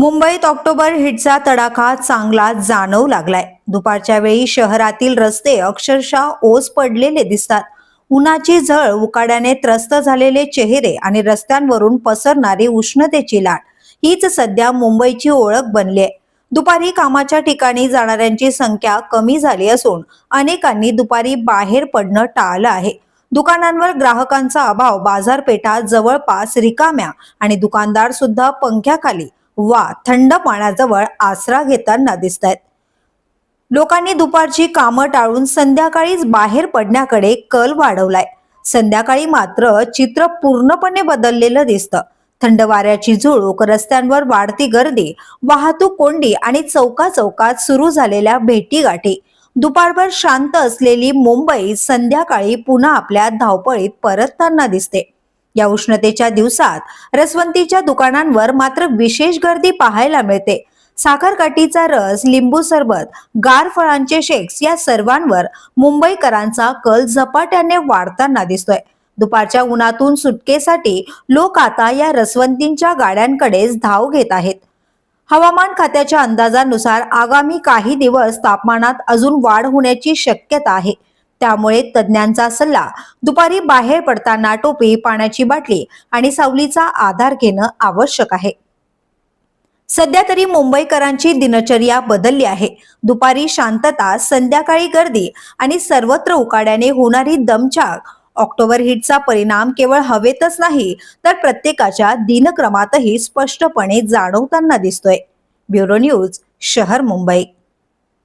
मुंबईत ऑक्टोबर हिटचा तडाखा चांगला जाणवू लागलाय. दुपारच्या वेळी शहरातील रस्ते अक्षरशः ओस पडलेले दिसतात. उन्हाची झळ उकाड्याने त्रस्त झालेले चेहरे आणि रस्त्यांवरून पसरणारी उष्णतेची लाट हीच सध्या मुंबईची ओळख बनली आहे दुपारी कामाच्या ठिकाणी जाणाऱ्यांची संख्या कमी झाली असून अनेकांनी दुपारी बाहेर पडणं टाळलं आहे. दुकानांवर ग्राहकांचा अभाव बाजारपेठा जवळपास रिकाम्या आणि दुकानदार सुद्धा पंख्याखाली वा थंड पाण्याजवळ आसरा घेताना दिसत आहेत लोकांनी दुपारची कामं टाळून संध्याकाळीच बाहेर पडण्याकडे कल वाढवलाय. संध्याकाळी मात्र चित्र पूर्णपणे बदललेलं दिसतं. थंड वाऱ्याची झुळूक रस्त्यांवर वाढती गर्दी वाहतूक कोंडी आणि चौका चौकात सुरू झालेल्या भेटीगाठी. दुपारभर शांत असलेली मुंबई संध्याकाळी पुन्हा आपल्या धावपळीत परतताना दिसते. या उष्णतेच्या दिवसात रसवंतीच्या दुकानांवर मात्र विशेष गर्दी पाहायला मिळते. साखरकाठीचा रस लिंबू सरबत गार फळांचे शेक्स या सर्वांवर मुंबईकरांचा कल झपाट्याने वाढताना दिसतोय. दुपारच्या उन्हातून सुटकेसाठी लोक आता या रसवंतींच्या गाड्यांकडेच धाव घेत आहेत. हवामान खात्याच्या अंदाजानुसार आगामी काही दिवस तापमानात अजून वाढ होण्याची शक्यता आहे. त्यामुळे तज्ज्ञांचा सल्ला दुपारी बाहेर पडताना टोपी पाण्याची बाटली आणि सावलीचा आधार घेणं आवश्यक आहे. सध्या तरी मुंबईकरांची दिनचर्या बदलली आहे. दुपारी शांतता संध्याकाळी गर्दी आणि सर्वत्र उकाड्याने होणारी दमछाक ऑक्टोबर हिटचा परिणाम केवळ हवेतच नाही तर प्रत्येकाच्या दिनक्रमातही स्पष्टपणे जाणवताना दिसतोय. ब्युरो न्यूज शहर मुंबई.